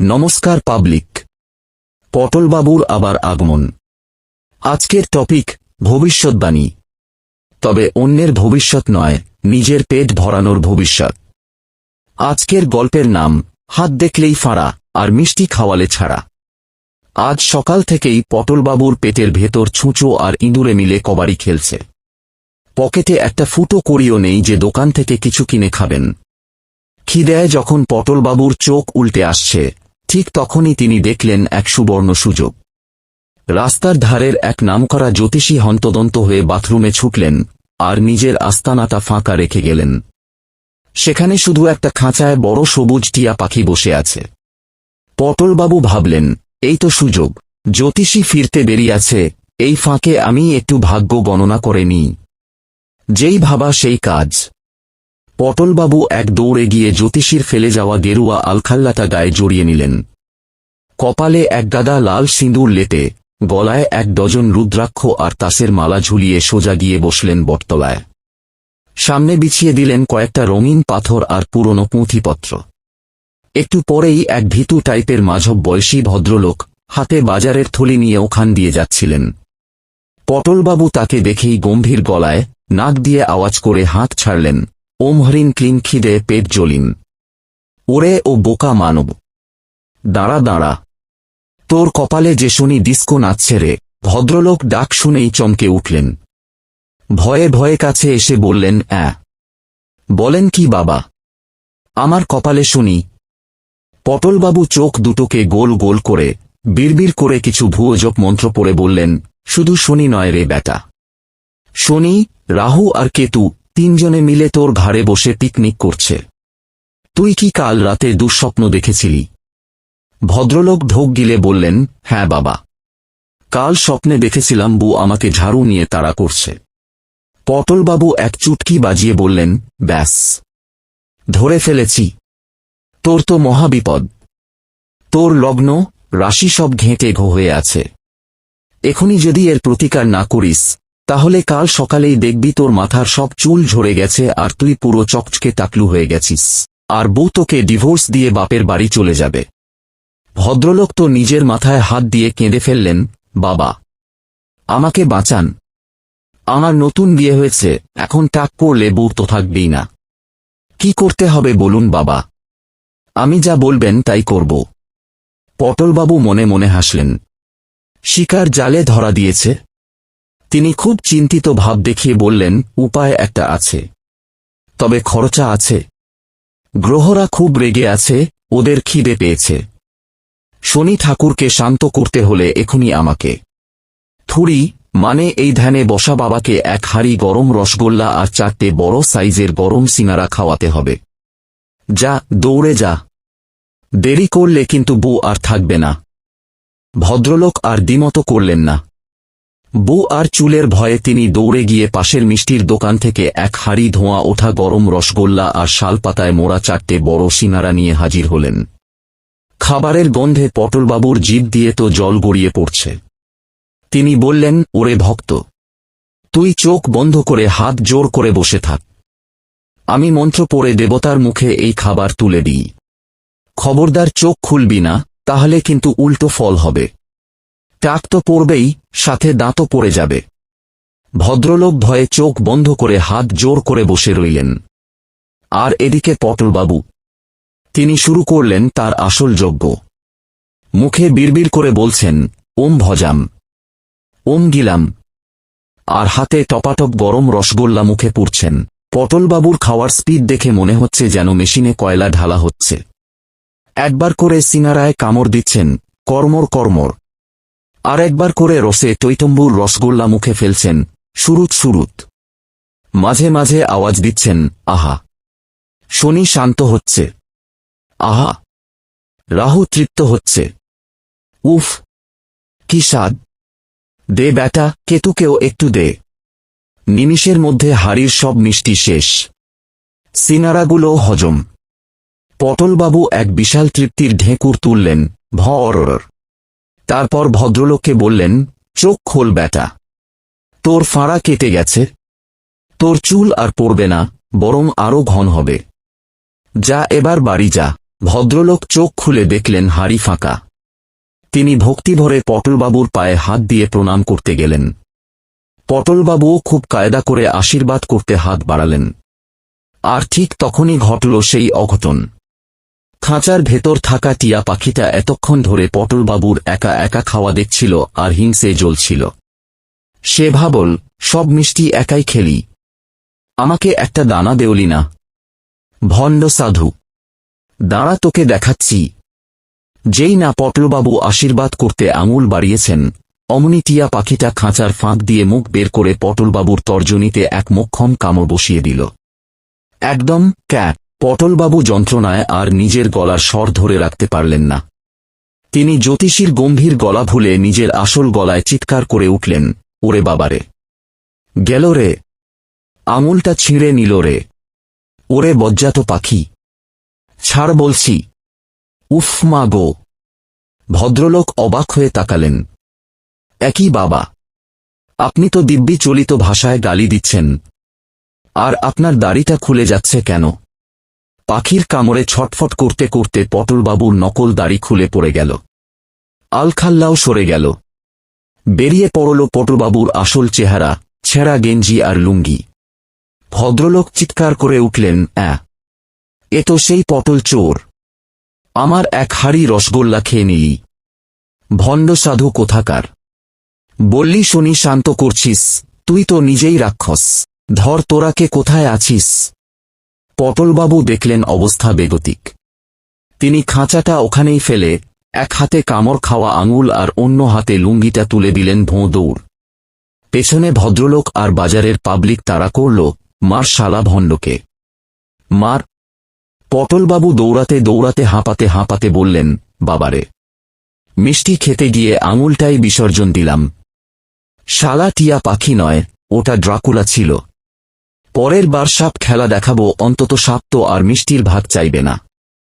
নমস্কার পাবলিক। পটলবাবুর আবার আগমন। আজকের টপিক, ভবিষ্যৎবাণী। তবে অন্যের ভবিষ্যৎ নয়, নিজের পেট ভরানোর ভবিষ্যৎ। আজকের গল্পের নাম, হাত দেখলেই ফাঁড়া, আর মিষ্টি খাওয়ালে ছাড়া। আজ সকাল থেকেই পটলবাবুর পেটের ভেতর ছুঁচো আর ইঁদুরে মিলে কবাড়ি খেলছে। পকেটে একটা ফুটো করিও নেই যে দোকান থেকে কিছু কিনে খাবেন। খিদেয় যখন পটলবাবুর চোখ উল্টে আসছে ঠিক তখনই তিনি দেখলেন এক সুবর্ণ সুযোগ। রাস্তার ধারের এক নামকরা জ্যোতিষী হন্তদন্ত হয়ে বাথরুমে ছুটলেন আর নিজের আস্তানাটা ফাঁকা রেখে গেলেন। সেখানে শুধু একটা খাঁচায় বড় সবুজ টিয়া পাখি বসে আছে। পটলবাবু ভাবলেন, এই তো সুযোগ, জ্যোতিষী ফিরতে বেরিয়েছে, এই ফাঁকে আমি একটু ভাগ্য গণনা করে নিই। যেই ভাবা সেই কাজ। পটলবাবু এক দৌড়ে গিয়ে জ্যোতিষীর ফেলে যাওয়া গেরুয়া আলখাল্লাটা গায়ে জড়িয়ে নিলেন। কপালে এক গাদা লাল সিঁদুর লেতে গলায় এক ডজন রুদ্রাক্ষ আর তাসের মালা ঝুলিয়ে সোজা গিয়ে বসলেন বটতলায়। সামনে বিছিয়ে দিলেন কয়েকটা রঙিন পাথর আর পুরনো পুঁথিপত্র। একটু পরেই এক ভীতু টাইপের মাঝব বয়সী ভদ্রলোক হাতে বাজারের থলি নিয়ে ওখান দিয়ে যাচ্ছিলেন। পটলবাবু তাকে দেখেই গম্ভীর গলায় নাক দিয়ে আওয়াজ করে হাত ছাড়লেন। ওম হরিণ ক্লিন খিদে পেট জ্বলিন ওরে ও বোকা মানব। দাঁড়া দাঁড়া। তোর কপালে যে শুনি ডিস্কো নাচছে রে, ভদ্রলোক ডাক শুনেই চমকে উঠলেন। ভয়ে ভয়ে কাছে এসে বললেন, অ্যাঁ। বলেন কি বাবা? আমার কপালে শুনি। পটলবাবু চোখ দুটোকে গোল গোল করে, বিড়বিড় করে কিছু ভুয়োজক মন্ত্র পড়ে বললেন, শুধু শনি নয় রে বেটা। শনি, রাহু আর কেতু তিনজনে মিলে তোর ঘাড়ে বসে পিকনিক করছে। তুই কি কাল রাতে দুঃস্বপ্ন দেখেছিলি? ভদ্রলোক ঢোক গিলে বললেন হ্যাঁ বাবা। কাল স্বপ্নে দেখেছিলাম বউ আমাকে ঝাড়ু নিয়ে তাড়া করছে। পটলবাবু এক চুটকি বাজিয়ে বললেন, ব্যাস। ধরে ফেলেছি। তোর তো মহাবিপদ। তোর লগ্ন, রাশি সব ঘেঁটে ঘো হয়ে আছে। এখনই যদি এর প্রতিকার না করিস তাহলে কাল সকালেই দেখবি তোর মাথার সব চুল ঝরে গেছে আর তুই পুরো চকচকে টাকলু হয়ে গেছিস। আর বউ তোকে ডিভোর্স দিয়ে বাপের বাড়ি চলে যাবে। ভদ্রলোক তো নিজের মাথায় হাত দিয়ে কেঁদে ফেললেন, বাবা, আমাকে বাঁচান। আমার নতুন বিয়ে হয়েছে, এখন টাক পড়লে বউ তো থাকবেই না। কি করতে হবে বলুন বাবা। আমি যা বলবেন তাই করব। পটলবাবু মনে মনে হাসলেন, শিকার জালে ধরা দিয়েছে তিনি খুব চিন্তিত ভাব দেখিয়ে বললেন, উপায় একটা আছে। তবে খরচা আছে। গ্রহরা খুব রেগে আছে, ওদের খিদে পেয়েছে। শনি ঠাকুরকে শান্ত করতে হলে এখনই আমাকে। থুড়ি মানে এই ধ্যানে বসা বাবাকে এক হাড়ি গরম রসগোল্লা আর চারটে বড় সাইজের গরম সিঙ্গারা খাওয়াতে হবে। যা, দৌড়ে যা। দেরি করলে কিন্তু বউ আর থাকবে না। ভদ্রলোক আর দ্বিমত করলেন না। বউ আর চুলের ভয়ে তিনি দৌড়ে গিয়ে পাশের মিষ্টির দোকান থেকে এক হাড়ি ধোঁয়া ওঠা গরম রসগোল্লা আর শালপাতায় মোড়া চারটে বড় সিনারা নিয়ে হাজির হলেন। খাবারের গন্ধে পটলবাবুর জিভ দিয়ে তো জল গড়িয়ে পড়ছে। তিনি বললেন, ওরে ভক্ত, তুই চোখ বন্ধ করে হাত জোর করে বসে থাক। আমি মন্ত্র পড়ে দেবতার মুখে এই খাবার তুলে দিই। খবরদার চোখ খুলবি না, তাহলে কিন্তু উল্টো ফল হবে। টাক তো পড়বেই, সাথে দাঁতও পড়ে যাবে। ভদ্রলোক ভয়ে চোখ বন্ধ করে হাত জোর করে বসে রইলেন। আর এদিকে পটলবাবু। তিনি শুরু করলেন তার আসল যজ্ঞ। মুখে বিড়বিড় করে বলছেন, ওম ভজাম। ওম গিলাম। আর হাতে টপাটপ গরম রসগোল্লা মুখে পুড়ছেন। পটলবাবুর খাওয়ার স্পিড দেখে মনে হচ্ছে যেন মেশিনে কয়লা ঢালা হচ্ছে। একবার করে সিনারায় কামড় দিচ্ছেন, কর্মর কর্মর। আর একবার করে রসে টৈতম্বুর রসগোল্লা মুখে ফেলছেন। সুরুত সুরুত। মাঝে মাঝে আওয়াজ দিচ্ছেন, আহা। শনি শান্ত হচ্ছে। আহা। রাহু তৃপ্ত হচ্ছে। উফ। কি স্বাদ। দে ব্যাটা, কেতুকেও একটু দে। নিমিষের মধ্যে হাড়ির সব মিষ্টি শেষ। সিনারাগুলো হজম। পটলবাবু এক বিশাল তৃপ্তির ঢেঁকুর তুললেন ভ অরর তারপর ভদ্রলোককে বললেন, চোখ খোল ব্যাটা। তোর ফাঁড়া কেটে গেছে। তোর চুল আর পড়বে না, বরং আরও ঘন হবে। যা এবার বাড়ি যা। ভদ্রলোক চোখ খুলে দেখলেন হাড়ি ফাঁকা। তিনি ভক্তিভরে পটলবাবুর পায়ে হাত দিয়ে প্রণাম করতে গেলেন। পটলবাবুও খুব কায়দা করে আশীর্বাদ করতে হাত বাড়ালেন। আর ঠিক তখনই ঘটল সেই অঘটন। খাঁচার ভেতর থাকা টিয়া পাখিটা এতক্ষণ ধরে পটলবাবুর একা একা খাওয়া দেখছিল আর হিংসে জ্বলছিল। সে ভাবল, সব মিষ্টি একাই খেলি। আমাকে একটা দানা দেওলি না। ভণ্ড সাধু। দাঁড়া তোকে দেখাচ্ছি। যেই না পটলবাবু আশীর্বাদ করতে আঙুল বাড়িয়েছেন, অমনি টিয়া পাখিটা খাঁচার ফাঁক দিয়ে মুখ বের করে পটলবাবুর তর্জনীতে এক মোক্ষম কামড় বসিয়ে দিল। একদম ক্যাট। পটলবাবু যন্ত্রণায় আর নিজের গলার স্বর ধরে রাখতে পারলেন না। তিনি জ্যোতিষীর গম্ভীর গলা ভুলে নিজের আসল গলায় চিৎকার করে উঠলেন, ওরে বাবারে! গেল রে! আঙুলটা ছিঁড়ে নিল রে! ওরে বজ্জাত পাখি! ছাড় বলছি। উফ মা গো! ভদ্রলোক অবাক হয়ে তাকালেন। একই বাবা। আপনি তো দিব্যি চলিত ভাষায় গালি দিচ্ছেন। আর আপনার দাড়িটা খুলে যাচ্ছে কেন? পাখির কামড়ে ছটফট করতে করতে পটলবাবুর নকল দাড়ি খুলে পড়ে গেল। আলখাল্লাও সরে গেল। বেরিয়ে পড়ল পটলবাবুর আসল চেহারা, ছেঁড়া গেঞ্জি আর লুঙ্গি। ভদ্রলোক চিৎকার করে উঠলেন, অ্যাঁ, এ তো সেই পটল চোর। আমার এক হাড়ি রসগোল্লা খেয়ে নিলি ভণ্ড সাধু কোথাকার। বললি শুনি শান্ত করছিস, তুই তো নিজেই রাক্ষস। ধর তোরাকে কোথায় আছিস? পটলবাবু দেখলেন অবস্থা বেগতিক। তিনি খাঁচাটা ওখানেই ফেলে, এক হাতে কামড় খাওয়া আঙুল আর অন্য হাতে লুঙ্গিটা তুলে দিলেন ভোঁ দৌড়। পেছনে ভদ্রলোক আর বাজারের পাবলিক তাড়া করল, মার শালা ভণ্ডকে। মার? পটলবাবু দৌড়াতে দৌড়াতে হাঁপাতে হাঁপাতে বললেন, বাবারে, মিষ্টি খেতে গিয়ে আঙুলটাই বিসর্জন দিলাম। শালা টিয়া পাখি নয়, ওটা ড্রাকুলা ছিল। পরের বার সাপ খেলা দেখাবো অন্তত সাপ তো আর মিষ্টির ভাগ চাইবে না।